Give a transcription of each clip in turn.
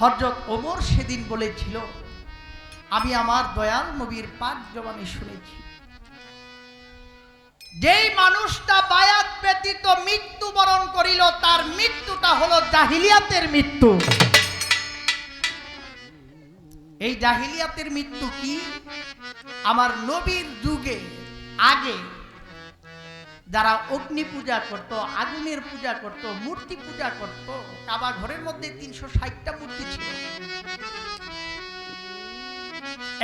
হজরত ওমর সেদিন বলেছিল, আমি আমার দয়াল নবীর পাক জবানে শুনেছি। যেই মানুষটা বায়াত ব্যতীত মৃত্যুবরণ করিল, তার মৃত্যুটা হলো জাহিলিয়াতের মৃত্যু। এই জাহিলিয়াতের মৃত্যু কি? আমার নবীর যুগে আগে যারা অগ্নি পূজা করত আগুনের পূজা করত মূর্তি পূজা করত কাবা ঘরের মধ্যে তিনশো ষাটটা মূর্তি ছিল।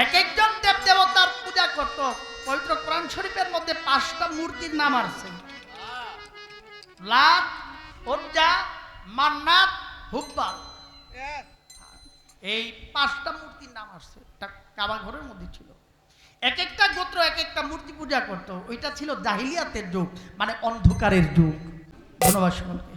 এক একজন দেব দেবতার পূজা করত পবিত্র কোরআন শরীফের মধ্যে পাঁচটা মূর্তির নাম আছে। লাত ওজ্জা মান্নাত হুব্বাল। এই পাঁচটা মূর্তির নাম আসছে কাবা ঘরের মধ্যে ছিল। এক একটা গোত্র এক একটা মূর্তি পূজা করত। ওইটা ছিল জাহিলিয়াতের যুগ মানে অন্ধকারের যুগ। ধন্যবাদ সকলকে।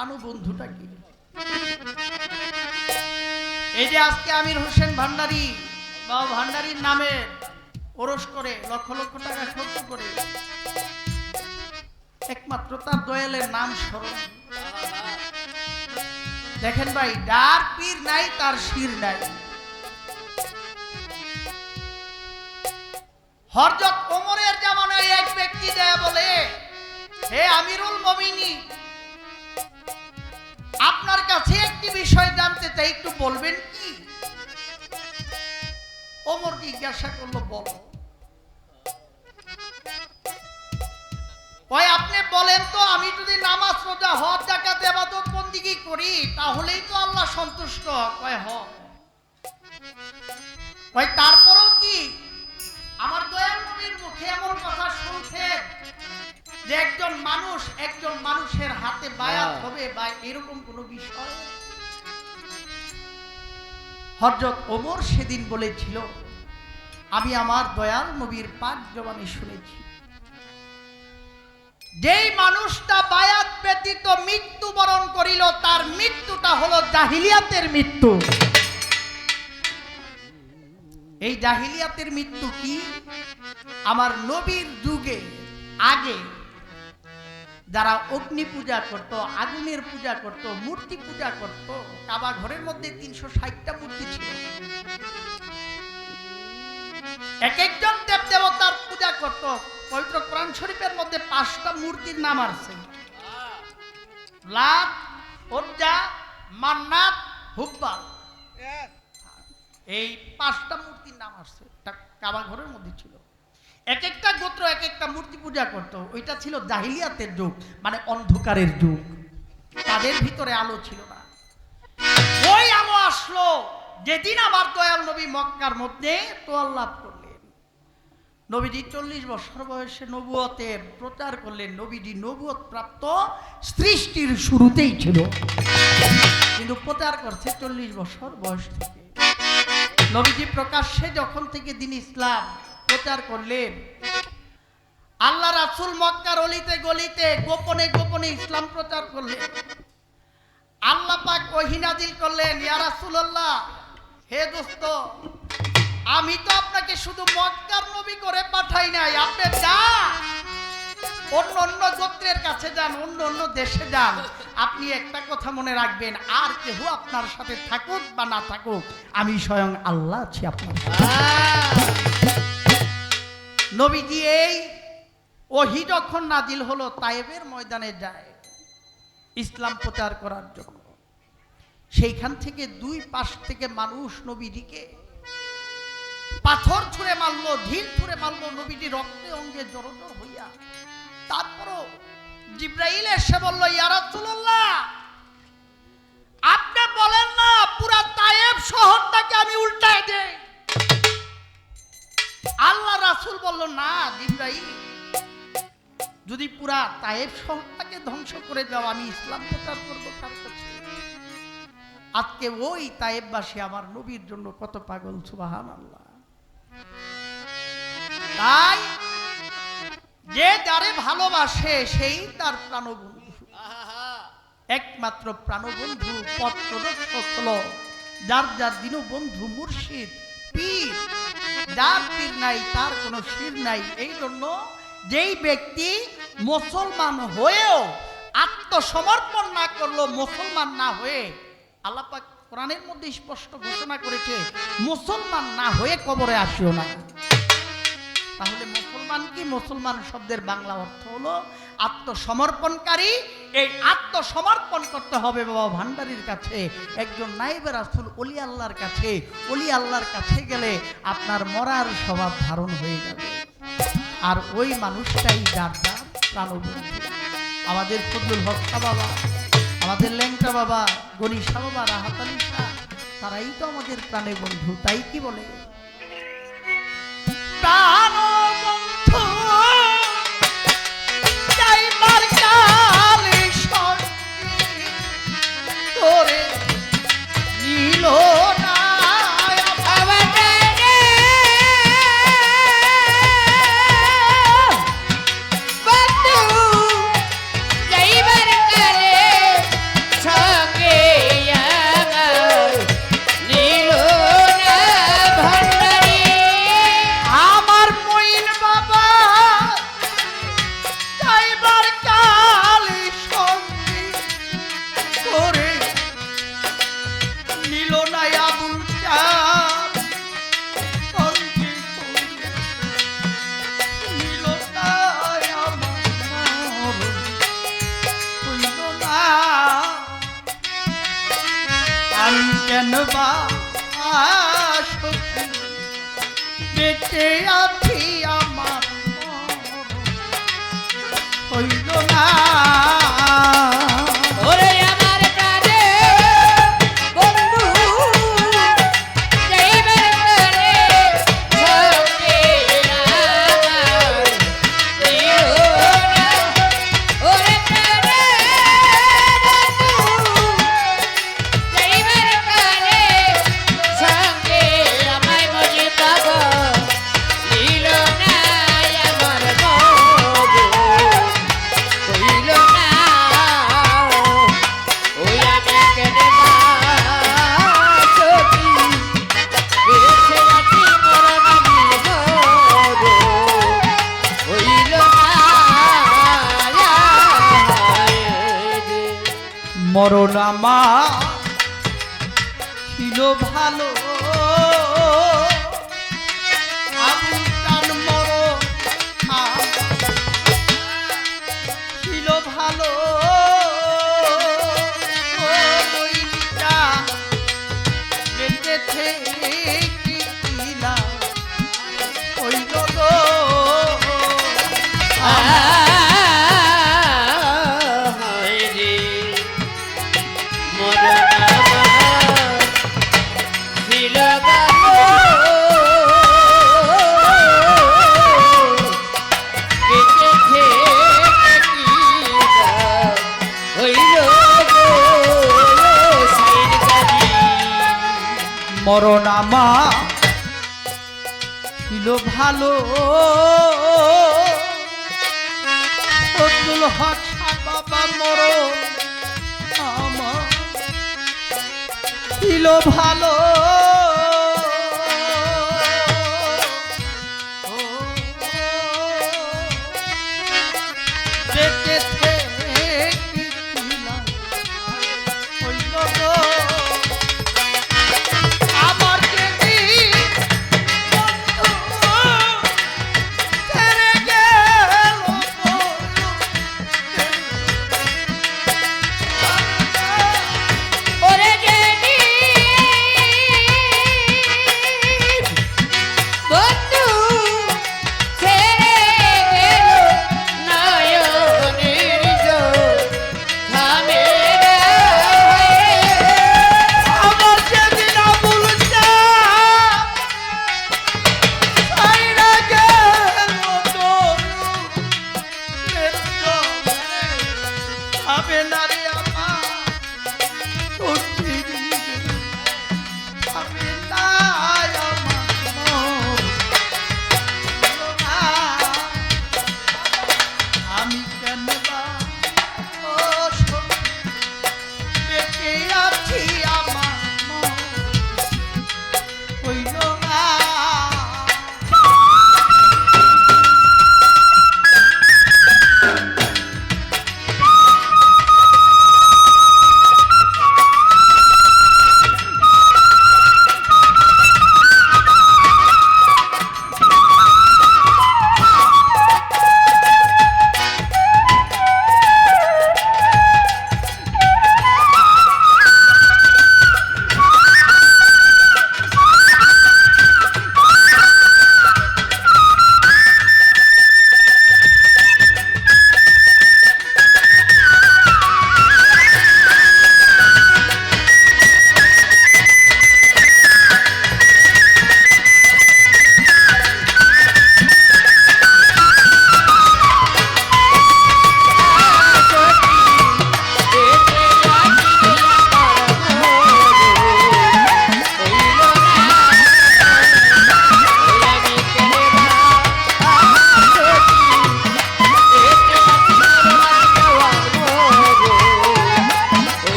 এই প্রাণবন্ধুটা কি? এই যে আজকে আমির হোসেন ভান্ডারী বা ভান্ডারীর নামে ওরস করে, লক্ষ লক্ষ টাকা খরচ করে, একমাত্র তার দয়ালের নাম স্মরণ। দেখেন ভাই ডার পীর নাই, তার শির নাই। হরজত ওমরের জামানায় এক ব্যক্তি দেয় বলে, হে আমিরুল মমিনী বিষয় একটু বলবেন কি? ওমর জিজ্ঞাসা করল বলো। ওই আপনি বলেন তো আমি যদি নামাজ রোজা হজ জাকাত এবাদত বন্দিগি করি তাহলেই তো আল্লাহ সন্তুষ্ট। কয় হ। কয় তারপরেও কি? আমার দয়াল নবীর মুখে এমন কথা শুনছে যে একজন মানুষ একজন মানুষের হাতে বায়াত হ্যাঁ। হবে বা এরকম কোনো বিষয়? হজরত ওমর সেদিন বলেছিল, আমি আমার দয়াল নবীর পাক জবানে শুনেছি। যেই মানুষটা বায়াত ব্যতীত মৃত্যুবরণ করিল, তার মৃত্যুটা হলো জাহিলিয়াতের মৃত্যু। এই জাহিলিয়াতের মৃত্যু কি? আমার নবীর যুগে আগে যারা অগ্নি পূজা করত আগুনের পূজা করত মূর্তি পূজা করত কাবা ঘরের মধ্যে তিনশো ষাটটা মূর্তি ছিল। এক একজন দেব দেবতার পূজা করত। পবিত্র কোরআন শরীফের মধ্যে পাঁচটা মূর্তির নাম আছে। মান্নাত হুব্বাল এই পাঁচটা মূর্তির নাম আসছে কাবা ঘরের মধ্যে ছিল। এক একটা গোত্র এক একটা মূর্তি পূজা করত। ওইটা ছিল জাহিলিয়াতের যুগ মানে অন্ধকারের যুগ। তাদের ভিতরে আলো ছিল না। ওই আলো আসলো। যেদিন আমার দয়াল নবী মক্কার মধ্যে তোয়াল লাভ করলেন। নবীজি চল্লিশ বছর বয়সে নবুয়তের প্রচার করলেন, নবীজি নবুয়ত প্রাপ্ত সৃষ্টির শুরুতেই ছিল। কিন্তু প্রচার করছে চল্লিশ বছর বয়স থেকে। নবীজি প্রকাশ্যে যখন থেকে দিন ইসলাম প্রচার করলেন। আল্লাহ রাসুল মক্কার অলিতে গলিতে গোপনে গোপনে ইসলাম প্রচার করলেন। আল্লাহ পাক ওহিনাদিল করলেন, ইয়া রাসূলুল্লাহ, হে দোস্ত, আমি তো আপনাকে শুধু মক্কার নবী করে পাঠাই নাই, আপনি যা অন্য অন্য গোত্রের কাছে যান, অন্য অন্য দেশে যান। আপনি একটা কথা মনে রাখবেন, আর কেহ আপনার সাথে থাকুক বা না থাকুক, আমি স্বয়ং আল্লাহ আছি আপনার। নবীজি এই ওহি যখন নাজিল হলো তায়েবের ময়দানে যায় ইসলাম প্রচার করার জন্য। সেইখান থেকে দুই পাশ থেকে মানুষ নবীজিকে পাথর ছুঁড়ে মারলো, ঢিল ছুঁড়ে মারলো, নবীজি রক্তে অঙ্গে জড়জড় হইয়া তারপরও জিব্রাইল এসে বলল ইয়ারাতুল্লাহ আপনি বলেন না, পুরা তায়েব শহরটাকে আমি উল্টায় দেই। আল্লাহ রাসূল বলল, না, জিব্রাইল, যদি পুরা তায়েব শহরটাকে ধ্বংস করে দাও, আমি ইসলাম প্রচার করব তার কাছে? আজকে ওই তায়েববাসী আমার নবীর জন্য কত পাগল সুবাহান আল্লাহ তাই যে যারে ভালোবাসে, সেই তার প্রাণবন্ধু। একমাত্র প্রাণবন্ধু পথ প্রদর্শক হলো যার যার দিন বন্ধু মুর্শিদ, পীর। যার পীর নাই, তার কোনো শির নাই। এই জন্য যেই ব্যক্তি মুসলমান হয়েও আত্মসমর্পণ না করল মুসলমান না হয়ে আল্লাপাক কোরআনের মধ্যে স্পষ্ট ঘোষণা করেছে, মুসলমান না হয়ে কবরে আসিও না। তাহলে মুসলমান কি? মুসলমান শব্দের বাংলা অর্থ হলো আত্মসমর্পণকারী। এই আত্মসমর্পণ করতে হবে বাবা ভান্ডারির কাছে। একজন নাইবে রাসুল অলি আল্লাহর কাছে। অলি আল্লাহর কাছে গেলে আপনার মরার স্বভাব ধারণ হয়ে যাবে। আর ওই মানুষটাই যার যার প্রাণবন্ধু আমাদের ফজলুল হক বাবা, আমাদের ল্যাংটা বাবা, গনি বাবা, রাহাত তারাই তো আমাদের প্রাণে বন্ধু, তাই কি বলে? প্রাণবন্ধু আমি কেন বা সখী বেঁচে আছি আমার হইল না মরণ আমার ছিল ভালো। অব্দুল হক বাবা মরণ আমার ছিল ভালো।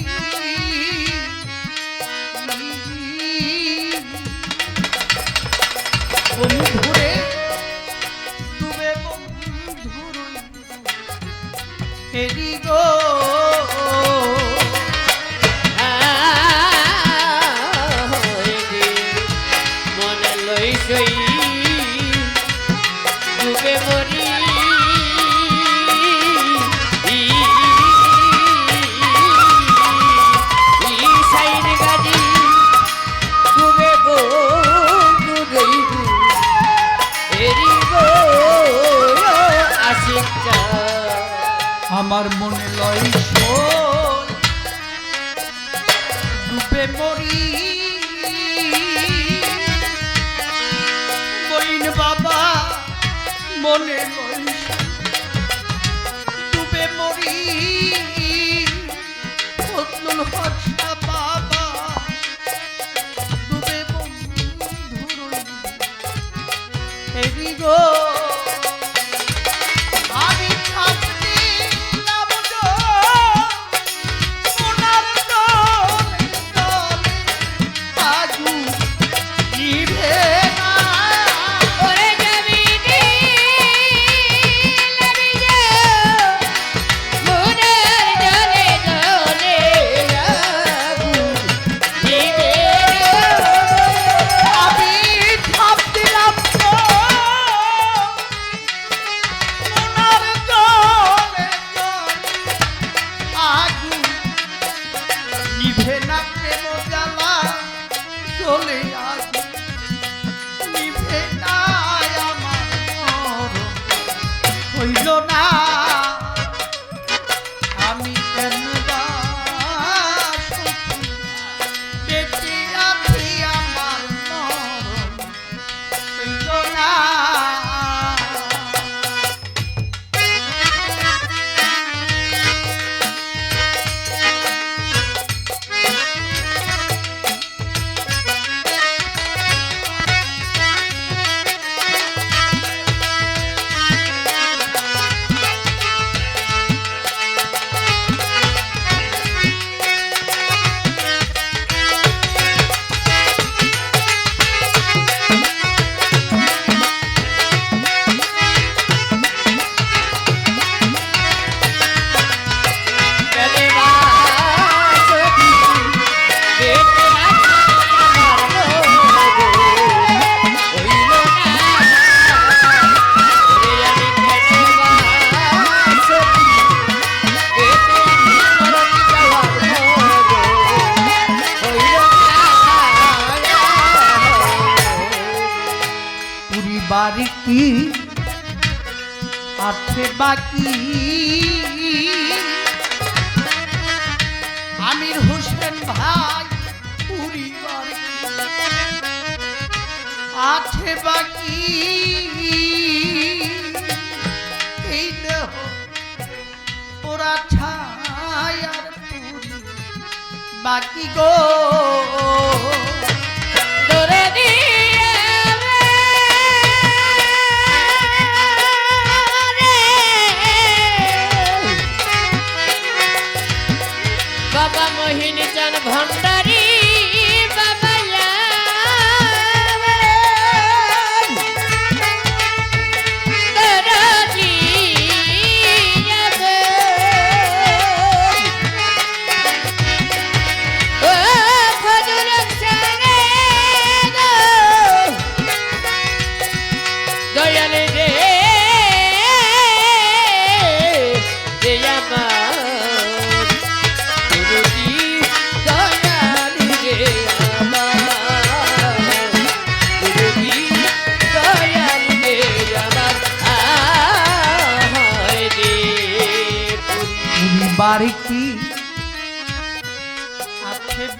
Thank you. আমার মনে লয় সই মরি। বইন বাবা মনে ডুবে মরি। বাবা ডুবে গো বাড়ি কি আছে বাকি? আমির হোসেন ভাই, পুরি আছে বাকি? এই দেহ ওরা ছায়ার বাকি গো।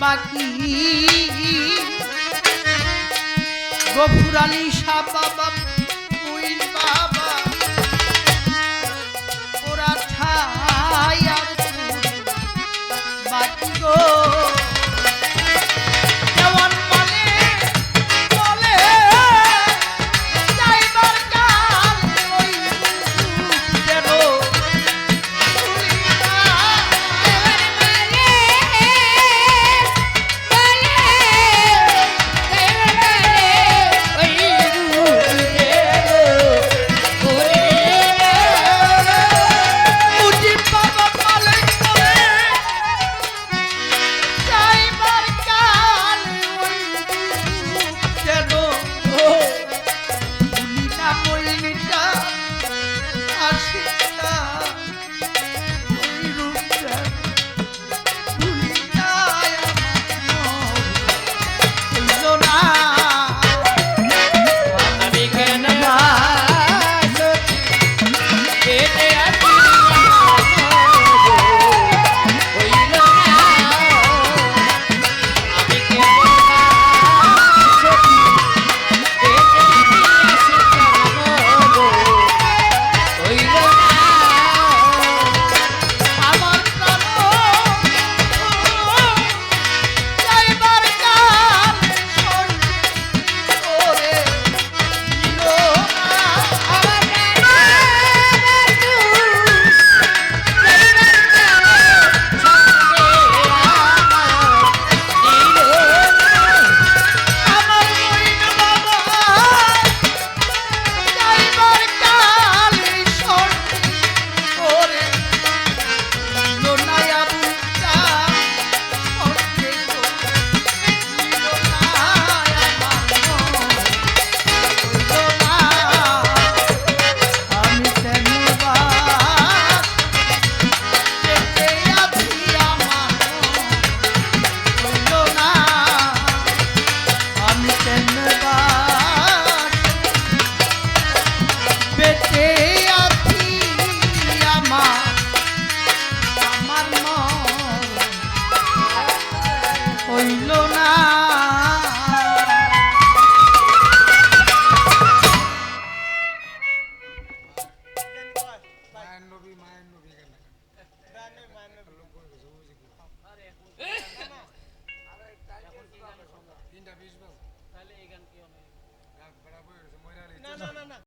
বাকি? গফুরানি সা বাবা বাবা ওরা বাকি গো।